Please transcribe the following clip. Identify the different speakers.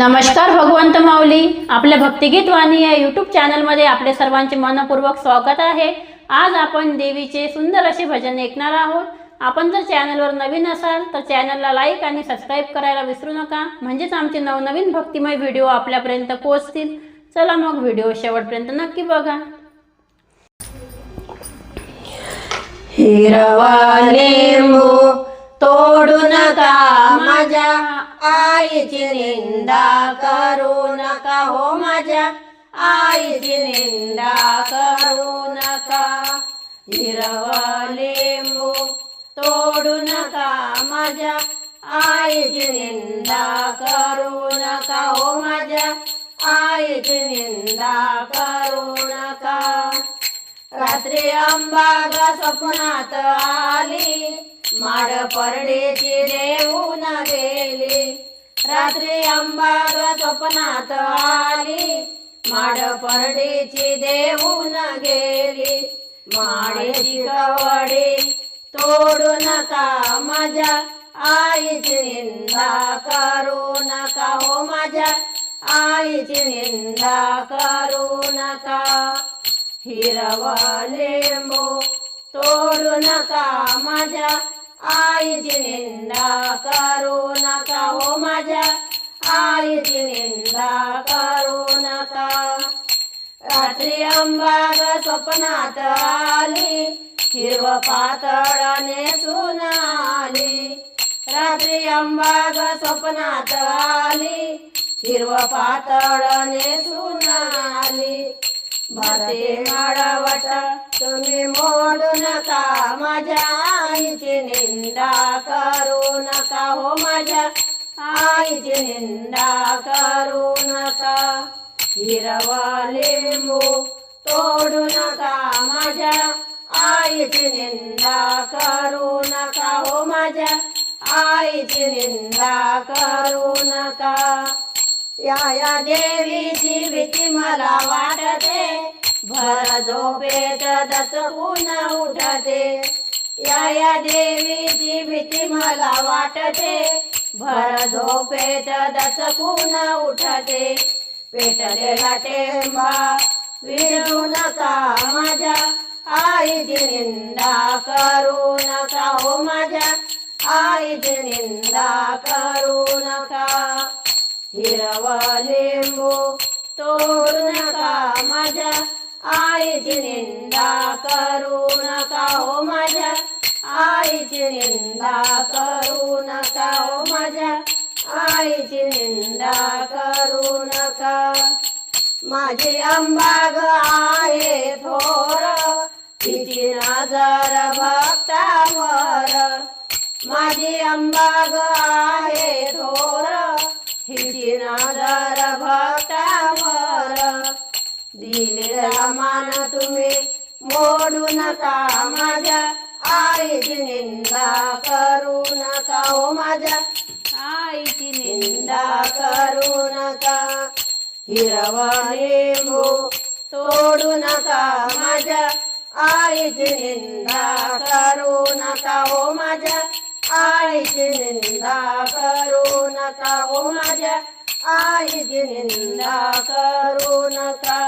Speaker 1: नमस्कार भगवंत माऊली. आपल्या भक्तिगीत वाणी या यूट्यूब चॅनलमध्ये आपले सर्वांचे मनपूर्वक स्वागत आहे. आज आपण देवीचे सुंदर असे भजन ऐकणार आहोत. आपण जर चॅनलवर नवीन असाल तर चॅनलला लाईक आणि सबस्क्राईब करायला विसरू नका. म्हणजेच आमचे नवनवीन भक्तिमय व्हिडिओ आपल्यापर्यंत पोहोचतील. चला मग व्हिडिओ शेवटपर्यंत नक्की बघा.
Speaker 2: हिरवा लिंबू तोडू नका. आईची निंदा करू नका हो माझ्या. आईची निंदा करू नका. हिरवा लिंबू तोडू नका माझ्या. आईची निंदा करू नका हो माझ्या. आईची निंदा करू नका. रात्री अंबाग स्वप्नात आली. माड परडीची देऊन गेली रात्री अंबाग स्वप्नात आली. माड परडीची देऊन गेली. माडेची कवडी तोडू नका माझ्या. आईची निंदा करू नका हो माझ्या. आईची निंदा करू नका. हिरवा लिंबू तोडू नका माझ्या. आईची निंदा करू नका हो माझ्या. आईची निंदा करू नका. रात्री अंबाग स्वप्नात आली हिरव पातळाने सुन आली रात्री अंबाग स्वप्नात आली हिरव पातळाने सुन आली भाते माडावट तुम्ही मोडू नका माझ्या आईची निंदा करू नका हो माझ्या आईची निंदा करू नका. हिरवा लिंबू तोडू नका माझ्या आईची निंदा करू नका हो माझ्या आईची निंदा करू नका. या या देवीची भीती मला वाटते. भर झोपेत दचकून उठते. या या देवीची भीती मला वाटते. भर झोपेत दचकून उठते. पेटलेला टेंबा विळू नका माझ्या. आईची निंदा करू नका हो माझ्या. आईची निंदा करू नका. हिरवा लिंबू तोडू नका माझ्या. आईची निंदा करू नका हो माझ्या. आईची निंदा करू नका हो माझ्या. आईची निंदा करू नका. माझी अंबाग आहे थोर. तिची नजर भक्तावर माझी अंबाग आहे थोर. हिची भक्तावर दिलेला मान तुम्ही मोडू नका माझ्या. आईची निंदा करू नका हो माझ्या. आईची निंदा करू नका. हिरवा लिंबू तोडू नका माझ्या. आईची निंदा करू नका हो माझ्या. आईची निंदा करू नका हो माझ्या आईची निंदा करू नका.